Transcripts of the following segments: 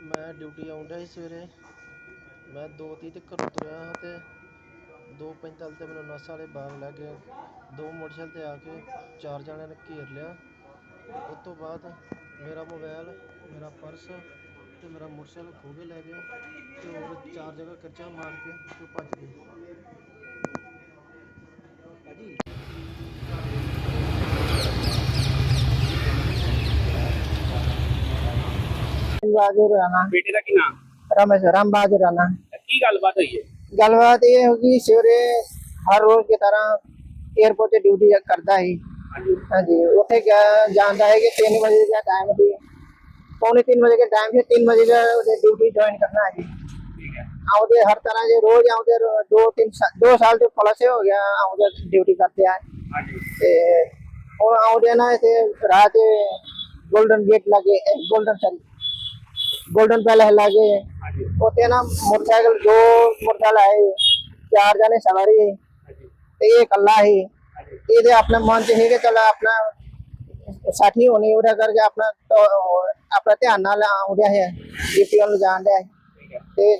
ਮੈਂ ਡਿਊਟੀ ਆਉਣ ਡਿਆ ਸੀ ਸਵੇਰੇ। ਮੈਂ ਦੋ ਤੀਹ ਤੇ ਘਰੋਂ ਤੁਰਿਆ ਹਾਂ ਅਤੇ ਦੋ ਪੈਂਤਾਲੀ ਤੇ ਮੈਨੂੰ ਨਸ ਵਾਲੇ ਬਾਗ ਲੈ ਗਏ। ਦੋ ਮੋਟਰਸਾਈਕਲ ਤੇ ਆ ਕੇ ਚਾਰ ਜਣਿਆਂ ਨੇ ਘੇਰ ਲਿਆ। ਉਹ ਤੋਂ ਬਾਅਦ ਮੇਰਾ ਮੋਬਾਇਲ, ਮੇਰਾ ਪਰਸ ਅਤੇ ਮੇਰਾ ਮੋਟਰਸਾਈਕਲ ਖੋਹ ਕੇ ਲੈ ਗਏ ਅਤੇ ਹੋਰ ਚਾਰ ਜਗ੍ਹਾ ਕਰਚਾ ਮਾਰ ਕੇ ਤੇ ਉਹ ਭੱਜ ਗਏ। ਬਹਾਦਰ ਰਾਣਾ ਬੇਟੇ ਦਾ ਕੀ ਨਾਮ? ਰਮੇਸ਼ ਰਾਮ ਬਹਾਦਰ ਰਾਣਾ ਕੀ ਗੱਲਬਾਤ ਹੋਈ ਹੈ? ਗੱਲਬਾਤ ਇਹ ਹੋਗੀ ਸਵੇਰੇ ਹਰ ਰੋਜ਼ ਦੀ ਤਰ੍ਹਾਂ 에어ਪੋਰਟ ਤੇ ਡਿਊਟੀ ਕਰਦਾ ਹੈ ਹਾਂਜੀ। ਹਾਂਜੀ ਉੱਥੇ ਗਿਆ- ਜਾਂਦਾ ਹੈ ਕਿ 3 ਵਜੇ ਦਾ ਟਾਈਮ ਸੀ। ਪੌਣੇ 3 ਵਜੇ ਦਾ ਟਾਈਮ ਸੀ 3 ਵਜੇ ਦਾ ਉਹਦੇ ਡਿਊਟੀ ਜੁਆਇਨ ਕਰਨਾ ਹੈ। ਜੀ ਠੀਕ ਹੈ। ਆਉਂਦੇ ਹਰ ਤਰ੍ਹਾਂ ਦੇ ਰੋਜ਼ ਆਉਂਦੇ ਰੋ- ਦੋ ਤਿੰਨ ਸਾ- ਦੋ ਸਾਲ ਦੇ ਪੁਲਿਸ ਹੋ ਗਿਆ ਆਉਂਦੇ ਡਿਊਟੀ ਕਰਦੇ ਆ। ਹਾਂਜੀ। ਤੇ ਹੁਣ ਆਉਂਦੇ ਨਾ ਗੋਲਡਨ ਸੌਰੀ ਪੈਲੇਸ ਲੱਗੇ ਹਾਂਜੀ। ਉੱਥੇ ਨਾ ਮੋਟਰਸਾਈਕਲ ਦੋ ਮੋਟਰਸਾਈਕਲ ਆਏ ਚਾਰ ਜਣੇ ਸਵਾਰੀ। ਸੀ ਹਾਂਜੀ। ਤੇ ਇਹ ਇਕੱਲਾ ਹਾਂਜੀ। ਇਹਦੇ ਆਪਣੇ ਮਨ ਚ ਕਿ ਚਲ ਆਪਣਾ ਸਾਥੀ ਹੋਣੀ ਉਹਦਾ ਕਰਕੇ ਆਪਣਾ ਆਪਣਾ ਧਿਆਨ ਨਾਲ ਆਉਂਦਿਆ ਹੈ। ਜੀਪੀ ਨੂੰ ਜਾਣ ਹੈ। ਹੈ। ਤੇ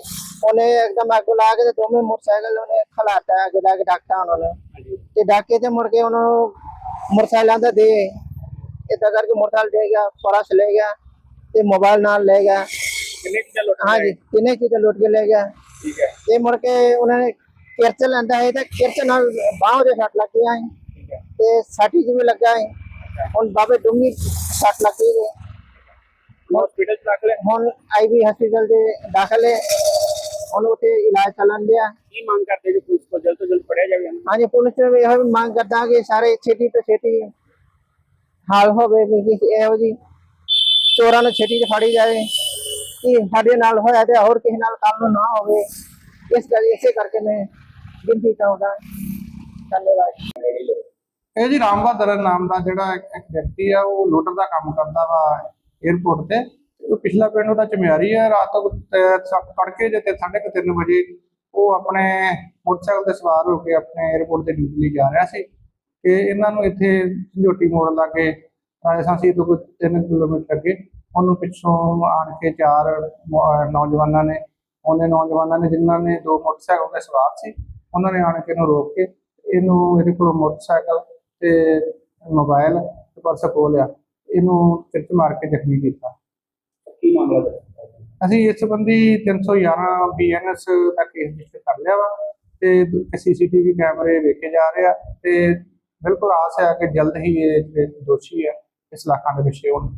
ਉਹਨੇ ਇੱਕਦਮ ਅੱਗੋਂ ਲਾ ਕੇ ਤੇ ਦੋਵੇਂ ਮੋਟਰਸਾਈਕਲ ਉਹਨੇ ਖਲਾਤਾ ਅੱਗੇ ਜਾ ਕੇ ਡਾਕਟਾ ਉਹਨਾਂ ਨੇ। ਤੇ ਡਾਕੇ ਤੇ ਮੁੜ ਕੇ ਉਹਨਾਂ ਨੂੰ ਮੋਟਰਸਾਈਕਲਾਂ ਦਾ ਦੇ। ਏਦਾਂ ਕਰਕੇ ਮੋਟਰਸਾਈਕਲ ਦੇ ਗਿਆ ਪਰਸ ਲੈ ਗਿਆ। ਤੇ ਮੋਬਾਈਲ ਨਾਲ ਲੈ ਗਿਆ। ਕਿੰਨੇ ਚੀਜ਼ਾਂ ਲੁੱਟ ਲਏ? ਹਾਂਜੀ ਤਿੰਨੇ ਚੀਜ਼ਾਂ ਲੁੱਟ ਕੇ ਲੈ ਗਿਆ। ਠੀਕ ਹੈ। ਤੇ ਮੁੜ ਕੇ ਉਹਨਾਂ ਨੇ ਕਿਰਚ ਲੈਂਦਾ ਹੈ ਤੇ ਕਿਰਚ ਨਾਲ ਬਾਹੋਂ ਦੇ ਸੱਟ ਹੈ ਠੀਕ ਹੈ। ਤੇ ਸਾਡੀ ਜਿਵੇਂ ਲੱਗਾ ਹੈ ਹੁਣ ਬਾਬੇ ਡੂੰਗੀ ਸੱਟ ਲੱਗੀ ਹੈ ਹਸਪੀਟਲ ਚ ਰੱਖ ਲੈ ਹੁਣ ਆਈਵੀ ਹਸਪੀਟਲ ਦੇ ਦਾਖਲ ਹੈ। ਹੁਣ ਉੱਥੇ ਇਲਾਜ ਚੱਲਣ ਡਿਆ। ਕੀ ਮੰਗ ਕਰਦੇ ਜੀ ਪੁਲਿਸ ਕੋਲ? ਜਲਦ ਤੋਂ ਜਲਦ ਫੜਿਆ ਜਾਵੇ? ਹਾਂਜੀ ਪੁਲਿਸ ਨੇ ਇਹੋ ਮੰਗ ਕਰਦਾ ਕਿ ਸਾਰੇ ਛੇਤੀ ਤੋਂ ਛੇਤੀ ਹਾਲ ਹੋਵੇ ਵੀ ਕਿ ਇਹੋ ਜੀ। ਚੋਰਾਂ ਨੂੰ ਛੇਤੀ ਫੜੀ ਜਾਵੇ ਕਿ ਸਾਡੇ ਨਾਲ ਹੋਇਆ ਤੇ ਹੋਰ ਕਿਸੇ ਨਾਲ ਕੱਲ ਨਾ ਹੋਵੇ। ਇਸ ਕਰਕੇ ਇਸੇ ਕਰਕੇ ਮੈਂ ਗਿਣਤੀ ਚਾਹੁੰਦਾ ਧੰਨਵਾਦ। ਇਹ ਜੀ ਰਾਮ ਨਾਮ ਦਾ ਜਿਹੜਾ ਇੱਕ ਵਿਅਕਤੀ ਆ, ਉਹ ਲੋਡਰ ਦਾ ਕੰਮ ਕਰਦਾ ਵਾ 에어ਪੋਰਟ ਤੇ। ਉਹ ਪਿਛਲਾ ਪਿੰਡ ਉਹਦਾ ਚਮਿਆਰੀ ਆ, ਰਾਤ ਤੜਕੇ ਜੇ ਤੇ 3:30 ਵਜੇ ਉਹ ਆਪਣੇ ਮੋਟਰਸਾਈਕਲ ਤੇ ਸਵਾਰ ਹੋ ਕੇ ਆਪਣੇ 에어ਪੋਰਟ ਤੇ ਡਿਊਟੀ ਲਈ ਜਾ ਰਿਹਾ ਸੀ। ਕਿ ਇਹਨਾਂ ਨੂੰ ਇੱਥੇ ਝੋਟੀ ਮੋੜ ਲਾਗੇ ਰਾਜਸਥਾਨੀ ਤੋਂ ਕੋਈ 3 ਕਿਲੋਮੀਟਰ ਅੱਗੇ। ਉਹਨੂੰ ਪਿੱਛੋਂ ਆਣ ਕੇ ਚਾਰ ਨੌਜਵਾਨਾਂ ਨੇ ਉਹਨੇ ਨੌਜਵਾਨਾਂ ਨੇ ਜਿਨ੍ਹਾਂ ਨੇ ਦੋ ਮੋਟਰਸਾਈਕਲ ਤੇ ਸਵਾਰ ਸੀ ਉਹਨਾਂ ਨੇ ਆਣ ਕੇ ਇਹਨੂੰ ਰੋਕ ਕੇ ਇਹਨੂੰ ਇਹਦੇ ਕੋਲ ਮੋਟਰਸਾਈਕਲ ਤੇ ਮੋਬਾਈਲ ਤੇ ਪਰਸ ਖੋਹ ਲਿਆ। ਇਹਨੂੰ ਕਿਰਚ ਮਾਰ ਕੇ ਜ਼ਖਮੀ ਕੀਤਾ। ਕੀ ਮਾਮਲਾ ਹੈ? ਅਸੀਂ ਇਸ ਸੰਬੰਧੀ 311 ਬੀਐਨਐਸ ਦਾ ਕੇਸ ਰਜਿਸਟਰ ਕਰ ਲਿਆ ਵਾ ਤੇ ਸੀਸੀਟੀਵੀ ਕੈਮਰੇ ਵੇਖੇ ਜਾ ਰਹੇ ਆ ਤੇ ਬਿਲਕੁਲ ਆਸ ਹੈ ਕਿ ਜਲਦ ਹੀ ਇਹ ਦੋਸ਼ੀ ਆ ਇਸ ਇਲਾਕਾ ਦੇ ਵਿੱਚ ਹੋਣ